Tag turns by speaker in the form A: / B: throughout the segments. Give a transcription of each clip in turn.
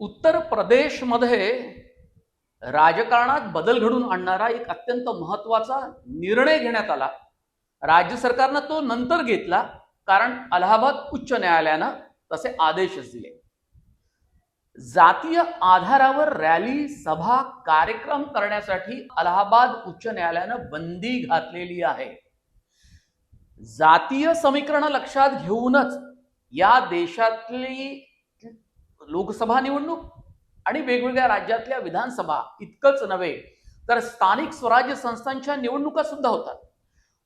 A: उत्तर प्रदेशमध्ये राजकारणात बदल घडून आणणारा एक अत्यंत महत्त्वाचा निर्णय घेण्यात आला. राज्य सरकारनं तो नंतर घेतला कारण अलाहाबाद उच्च न्यायालयानं तसे आदेशच दिले. जातीय आधारावर रॅली सभा कार्यक्रम करण्यासाठी अलाहाबाद उच्च न्यायालयानं बंदी घातलेली आहे. जातीय समीकरण लक्षात घेऊनच या देशातली लोकसभा निवडणूक आणि वेगवेगळ्या राज्यातल्या विधानसभा इतकंच नव्हे तर स्थानिक स्वराज्य संस्थांच्या निवडणुका सुद्धा होतात.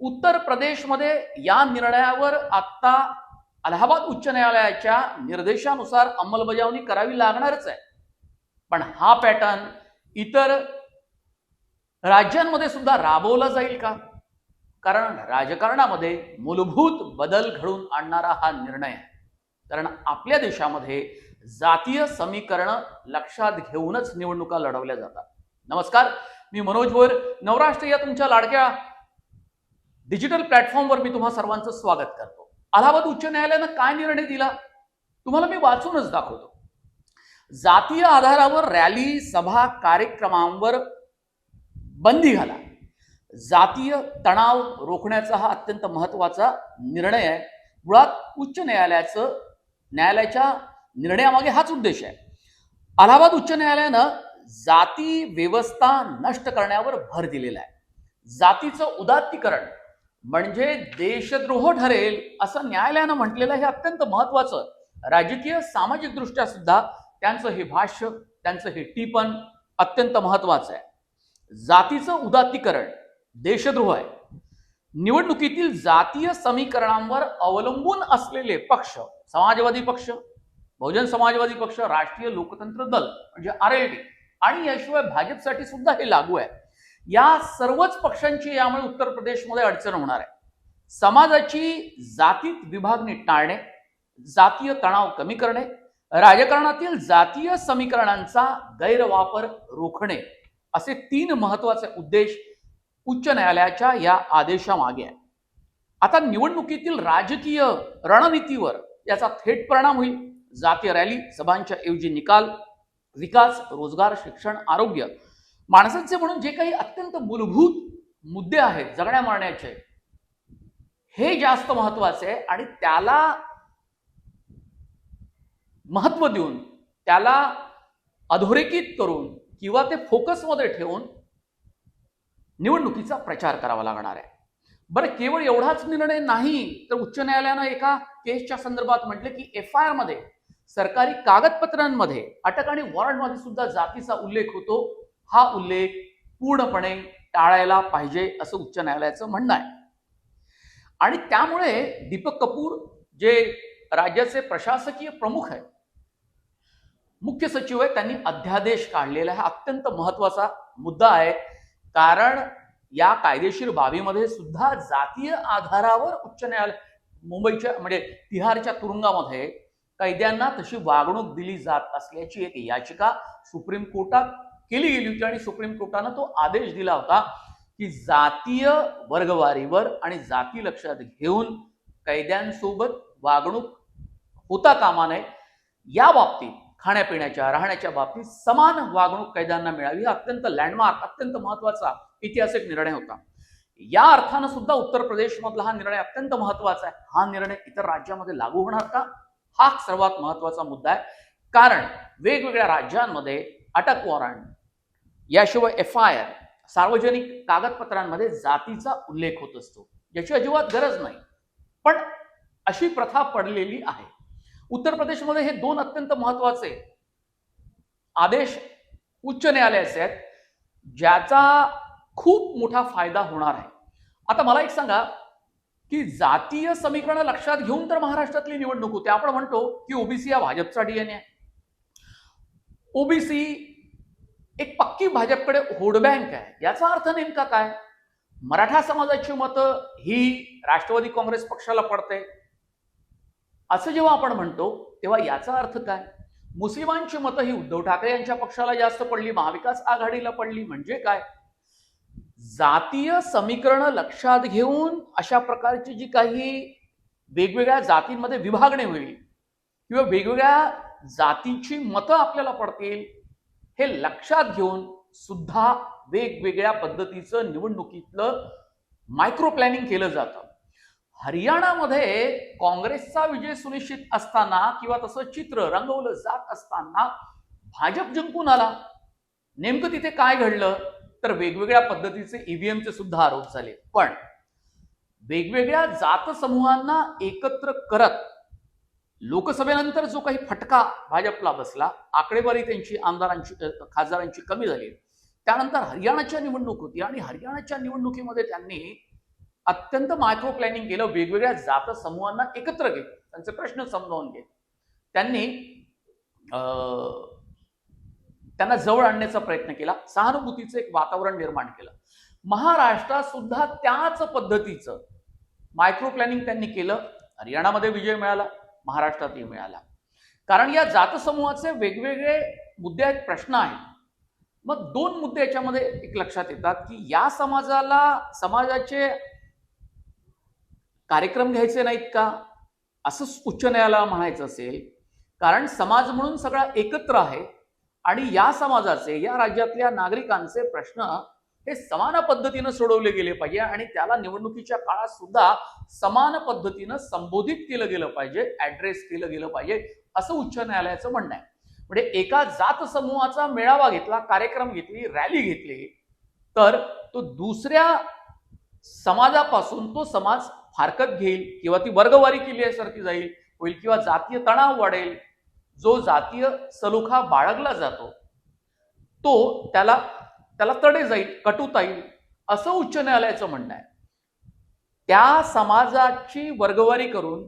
A: उत्तर प्रदेशमध्ये या निर्णयावर आता अलाहाबाद उच्च न्यायालयाच्या निर्देशानुसार अंमलबजावणी करावी लागणारच आहे. पण हा पॅटर्न इतर राज्यांमध्ये सुद्धा राबवला जाईल का? कारण राजकारणामध्ये मूलभूत बदल घडून आणणारा हा निर्णय आहे. कारण आपल्या देशामध्ये जातीय समीकरणं लक्षात घेऊनच निवडणुका लढवल्या जातात. नमस्कार मी मनोज भोर नवराष्ट्र या तुमच्या लाडक्या डिजिटल प्लॅटफॉर्मवर मी तुम्हा सर्वांचं स्वागत करतो. अलाहाबाद उच्च न्यायालयानं काय निर्णय दिला? तुम्हाला मी वाचूनच दाखवतो. जातीय आधारावर रॅली सभा कार्यक्रमांवर बंदी घाला. जातीय तणाव रोखण्याचा हा अत्यंत महत्त्वाचा निर्णय आहे. मुळात उच्च न्यायालयाचं न्यायालयाच्या निर्णयामागे हाच उद्देश आहे. अलाहाबाद उच्च न्यायालयानं जाती व्यवस्था नष्ट करण्यावर भर दिलेला आहे. जातीचं उदात्तीकरण म्हणजे देशद्रोह ठरेल असं न्यायालयानं म्हटलेलं हे अत्यंत महत्वाचं राजकीय सामाजिक दृष्ट्या सुद्धा त्यांचं हे भाष्य त्यांचं हे टिपण अत्यंत महत्वाचं आहे. जातीचं उदात्तीकरण देशद्रोह आहे. निवडणुकीतील जातीय समीकरणांवर अवलंबून असलेले पक्ष समाजवादी पक्ष बहुजन समाजवादी पक्ष राष्ट्रीय लोकतंत्र दल म्हणजे आर एल डी आणि याशिवाय भाजपसाठी सुद्धा हे लागू आहे. या सर्वच पक्षांची यामुळे उत्तर प्रदेशमध्ये अडचण होणार आहे. समाजाची जातीत विभागणी टाळणे जातीय तणाव कमी करणे. राजकारणातील जातीय समीकरणांचा गैरवापर रोखणे. असे तीन महत्त्वाचे उद्देश उच्च न्यायालयाच्या या आदेशामागे आहे आता निवडणुकीतील राजकीय रणनीतीवर याचा थेट परिणाम होईल. जातीय रॅली सभांच्या ऐवजी निकाल विकास रोजगार शिक्षण आरोग्य. माणसांचे म्हणून जे काही अत्यंत मूलभूत मुद्दे आहेत जगण्या मारण्याचे हे जास्त महत्त्वाचे आहे आणि त्याला महत्त्व देऊन त्याला अधोरेखित करून किंवा ते फोकसमध्ये ठेवून निवडणुकीचा प्रचार करावा लागणार आहे. बरं केवळ एवढाच निर्णय नाही तर उच्च न्यायालयानं एका केसच्या संदर्भात म्हटलं की एफ आय आरमध्ये मध्ये सरकारी कागदपत्रांमध्ये अटक आणि वॉरंटमध्ये सुद्धा जातीचा उल्लेख होतो. हा उल्लेख पूर्णपणे टाळायला पाहिजे असं उच्च न्यायालयाचं म्हणणं आहे. आणि त्यामुळे दीपक कपूर जे राज्याचे प्रशासकीय प्रमुख आहे मुख्य सचिव आहे त्यांनी अध्यादेश काढलेला हा अत्यंत महत्त्वाचा मुद्दा आहे. कारण या कायदेशीर बाबीमध्ये सुद्धा जातीय आधारावर उच्च न्यायालय मुंबईच्या म्हणजे तिहारच्या तुरुंगामध्ये कैद्यांना तशी वागणूक दिली जात असल्याची एक याचिका सुप्रीम कोर्टात केली गेली होती आणि सुप्रीम कोर्टानं तो आदेश दिला होता की जातीय वर्गवारीवर आणि जाती लक्षात घेऊन कैद्यांसोबत वागणूक होता कामा नये. या बाबतीत खाण्यापिण्याच्या राहण्याच्या बाबतीत समान वागणूक कैद्यांना मिळावी हा अत्यंत लँडमार्क अत्यंत महत्त्वाचा ऐतिहासिक निर्णय होता. या अर्थानं सुद्धा उत्तर प्रदेशमधला हा निर्णय अत्यंत महत्त्वाचा आहे. हा निर्णय इतर राज्यामध्ये लागू होणार का? हा सर्वात महत्त्वाचा मुद्दा आहे. कारण वेगवेगळ्या राज्यांमध्ये अटक वॉरंट याशिवाय एफ आय आर सार्वजनिक कागदपत्रांमध्ये जातीचा उल्लेख होत असतो. याची अजिबात गरज नाही. पण अशी प्रथा पडलेली आहे. उत्तर प्रदेशमध्ये हे दोन अत्यंत महत्त्वाचे आदेश उच्च न्यायालयाचे आहेत ज्याचा खूप मोठा फायदा होणार आहे. आता मला एक सांगा की जातीय समीकरण लक्षात घेऊन तर महाराष्ट्रातली निवडणूक होते. आपण म्हणतो की ओबीसी हा भाजपचा डीएनए आहे. ओबीसी एक पक्की भाजपकडे होड बँक आहे. याचा अर्थ नेमका काय? मराठा समाजाची मतं ही राष्ट्रवादी काँग्रेस पक्षाला पडते. असं जेव्हा आपण म्हणतो तेव्हा याचा अर्थ काय? मुस्लिमांची मतं ही उद्धव ठाकरे यांच्या पक्षाला जास्त पडली महाविकास आघाडीला पडली म्हणजे काय? जातीय समीकरण लक्षात घेऊन अशा प्रकारची जी काही वेगवेगळ्या जातींमध्ये विभागणी होईल किंवा वेगवेगळ्या जातीची मतं आपल्याला पडतील हे लक्षात घेऊन सुद्धा वेगवेगळ्या पद्धतीचं निवडणुकीतलं मायक्रो प्लॅनिंग केलं जातं. हरियाणामध्ये काँग्रेसचा विजय सुनिश्चित असताना किंवा तसं चित्र रंगवलं जात असताना भाजप जिंकून आला. नेमकं तिथे काय घडलं? तर वेगवेगळ्या पद्धतीचे ईव्हीएमचे सुद्धा आरोप झाले. पण वेगवेगळ्या जात समूहांना एकत्र करत लोकसभेनंतर जो काही फटका भाजपला बसला आकडेवारी त्यांची आमदारांची खासदारांची कमी झाली. त्यानंतर हरियाणाच्या निवडणूक होती आणि हरियाणाच्या निवडणुकीमध्ये त्यांनी अत्यंत मायक्रो प्लॅनिंग केलं वेगवेगळ्या जात समूहांना एकत्र घेत. त्यांचे प्रश्न समजावून घेत. त्यांनी अं, त्यांना जवळ आणण्याचा प्रयत्न केला सहानुभूतीचं एक वातावरण निर्माण केलं. महाराष्ट्रात सुद्धा त्याच पद्धतीचं मायक्रो प्लॅनिंग त्यांनी केलं हरियाणामध्ये विजय मिळाला महाराष्ट्रातही मिळाला. कारण या जात समूहाचे वेगवेगळे मुद्दे आहेत प्रश्न आहेत. मग दोन मुद्दे याच्यामध्ये एक लक्षात येतात की या समाजाला समाजाचे कार्यक्रम घ्यायचे नाहीत का? असं उच्च न्यायालयाला म्हणायचं असेल. कारण समाज म्हणून सगळा एकत्र आहे. आणि या समाजाचे या राज्यातल्या नागरिकांचे प्रश्न हे समान पद्धतीनं सोडवले गेले पाहिजे आणि त्याला निवडणुकीच्या काळात सुद्धा समान पद्धतीनं संबोधित केलं गेलं पाहिजे ऍड्रेस केलं गेलं पाहिजे असं उच्च न्यायालयाचं म्हणणं आहे. म्हणजे एका जात समूहाचा मेळावा घेतला कार्यक्रम घेतली रॅली घेतली तर तो दुसऱ्या समाजापासून तो समाज फारकत घेईल किंवा ती वर्गवारी केल्यासारखी जाईल होईल किंवा जातीय तणाव वाढेल जो जातीय सलोखा बाळगला जातो तो त्याला त्याला तडे जाईल कटुता येईल असं उच्च न्यायालयाचं म्हणणं आहे. त्या समाजाची वर्गवारी करून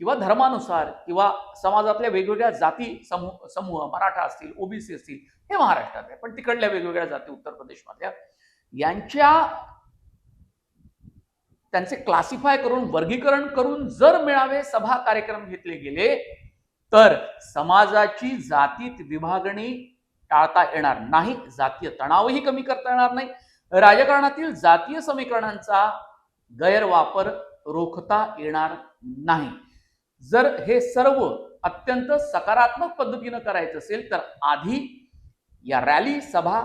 A: किंवा धर्मानुसार किंवा समाजातल्या वेगवेगळ्या जाती समूह समूह मराठा असतील ओबीसी असतील हे महाराष्ट्रात आहे पण तिकडल्या वेगवेगळ्या जाती उत्तर प्रदेशमधल्या यांच्या त्यांचे क्लासिफाय करून वर्गीकरण करून जर मेळावे सभा कार्यक्रम घेतले गेले तर समाजाची जातीत विभागणी टाळता येणार नाही. जातीय तणावही कमी करता येणार नाही. राजकारणातील जातीय समीकरणांचा गैरवापर रोखता येणार नाही. जर हे सर्व अत्यंत सकारात्मक पद्धतीनं करायचं असेल तर आधी या रॅली सभा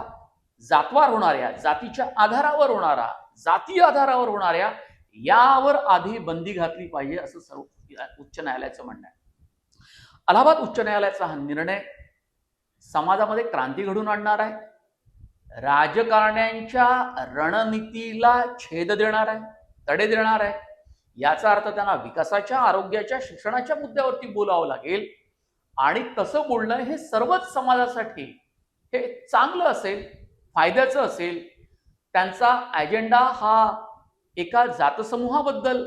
A: जातवार होणाऱ्या जातीच्या आधारावर होणारा जातीय आधारावर होणाऱ्या यावर आधी बंदी घातली पाहिजे असं सर्व उच्च न्यायालयाचं म्हणणं आहे. अलाहाबाद उच्च न्यायालयाचा हा निर्णय समाजामध्ये क्रांती घडून आणणार आहे. राजकारण्यांच्या रणनीतीला छेद देणार आहे तडे देणार आहे. याचा अर्थ त्यांना विकासाच्या आरोग्याच्या शिक्षणाच्या मुद्द्यावरती बोलावं लागेल. आणि तसं बोलणं हे सर्वच समाजासाठी हे चांगलं असेल फायद्याचं असेल. त्यांचा ॲजेंडा हा एका जातसमूहाबद्दल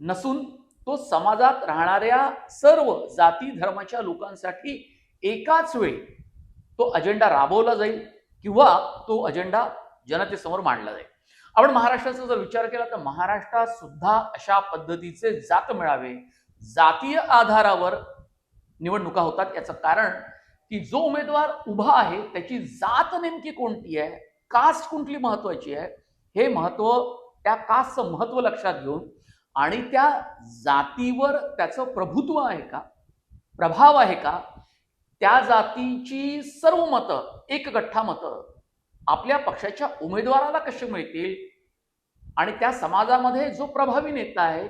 A: नसून तो समाजात राहणाऱ्या सर्व जाती धर्माच्या लोकांसाठी एकाच वेळी तो अजेंडा राबवला जाईल किंवा तो अजेंडा जनतेसमोर मांडला जाईल. आपण महाराष्ट्राचा जर विचार केला तर महाराष्ट्रात सुद्धा अशा पद्धतीचे जात मिळावे जातीय आधारावर निवडणुका होतात याचं कारण की जो उमेदवार उभा आहे त्याची जात नेमकी कोणती आहे कास्ट कुठली महत्वाची आहे हे महत्त्व त्या कास्टचं महत्त्व लक्षात घेऊन आणि त्या जातीवर त्याचं प्रभुत्व आहे का? प्रभाव आहे का? त्या जातीची सर्व मतं एक गठ्ठा मतं आपल्या पक्षाच्या उमेदवाराला कशी मिळतील? आणि त्या समाजामध्ये जो प्रभावी नेता आहे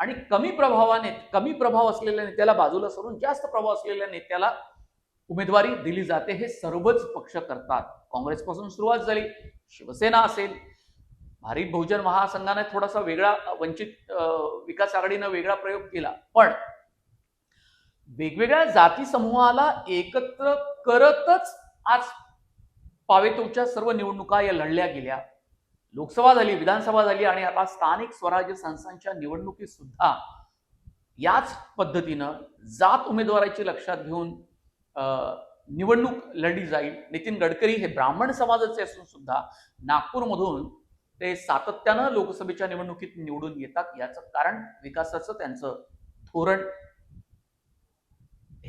A: आणि कमी प्रभावाने कमी प्रभाव असलेल्या नेत्याला बाजूला सरून जास्त प्रभाव असलेल्या नेत्याला उमेदवारी दिली जाते हे सर्वच पक्ष करतात. काँग्रेसपासून सुरुवात झाली शिवसेना असेल भारिप बहुजन महासंघाने थोडासा वेगळा वंचित अं, विकास आघाडीनं वेगळा प्रयोग केला. पण वेगवेगळ्या जाती समूहाला एकत्र करतच आज पावेतोच्या सर्व निवडणुका या लढल्या गेल्या. लोकसभा झाली विधानसभा झाली आणि आता स्थानिक स्वराज्य संस्थांच्या निवडणुकीत सुद्धा याच पद्धतीनं जात उमेदवाराची लक्षात घेऊन अं, निवडणूक लढली जाईल. नितीन गडकरी हे ब्राह्मण समाजाचे असून सुद्धा नागपूरमधून ते सातत्यानं लोकसभेच्या निवडणुकीत निवडून येतात. याचं कारण विकासाचं त्यांचं धोरण.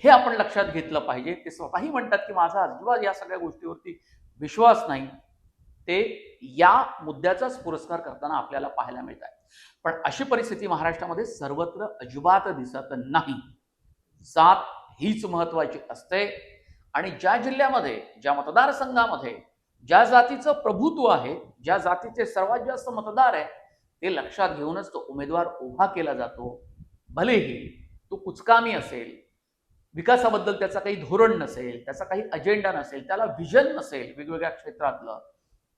A: हे आपण लक्षात घेतलं पाहिजे. ते स्वतःही म्हणतात की माझा अजिबात या सगळ्या गोष्टीवरती विश्वास नाही. ते या मुद्द्याचाच पुरस्कार करताना आपल्याला पाहायला मिळत आहे. पण अशी परिस्थिती महाराष्ट्रामध्ये सर्वत्र अजिबात दिसत नाही. जात हीच महत्वाची असते. आणि ज्या जिल्ह्यामध्ये ज्या मतदारसंघामध्ये ज्या जातीचं प्रभुत्व आहे ज्या जातीचे सर्वात जास्त मतदार आहे ते लक्षात घेऊनच तो उमेदवार उभा केला जातो. भलेही तो कुचकामी असेल विकासाबद्दल त्याचा काही धोरण नसेल त्याचा काही अजेंडा नसेल त्याला व्हिजन नसेल वेगवेगळ्या क्षेत्रातलं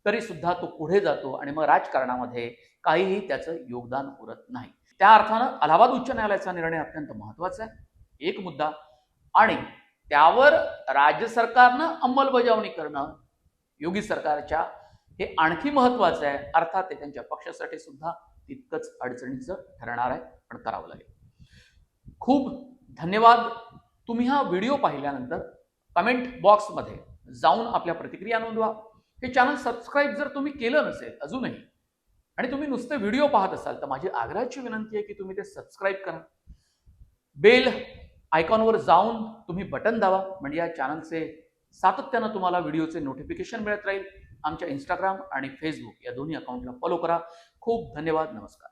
A: तरी सुद्धा तो पुढे जातो आणि मग राजकारणामध्ये काहीही त्याचं योगदान उरत नाही. त्या अर्थानं अलाहाबाद उच्च न्यायालयाचा निर्णय अत्यंत महत्त्वाचा आहे. एक मुद्दा. आणि त्यावर राज्य सरकारनं अंमलबजावणी करणं योगी सरकारच्या हे आणखी महत्वाचं आहे. अर्थात ते त्यांच्या पक्षासाठी सुद्धा तितकंच अडचणीचं ठरणार आहे पण करावं लागेल. खूप धन्यवाद. तुम्ही हा व्हिडिओ पाहिल्यानंतर कमेंट बॉक्समध्ये जाऊन आपल्या प्रतिक्रिया नोंदवा. हे चॅनल सबस्क्राईब जर तुम्ही केलं नसेल अजूनही आणि तुम्ही नुसते व्हिडिओ पाहत असाल तर माझी आग्रहाची विनंती आहे की तुम्ही ते सबस्क्राईब करा. बेल आयकॉनवर जाऊन तुम्ही बटन दाबा. म्हणजे या चॅनलचे सातत्यानं तुम्हाला व्हिडिओचे नोटिफिकेशन मिळत राहील. आमच्या इंस्टाग्राम आणि फेसबुक या दोन्ही अकाउंटला फॉलो करा. खूप धन्यवाद. नमस्कार.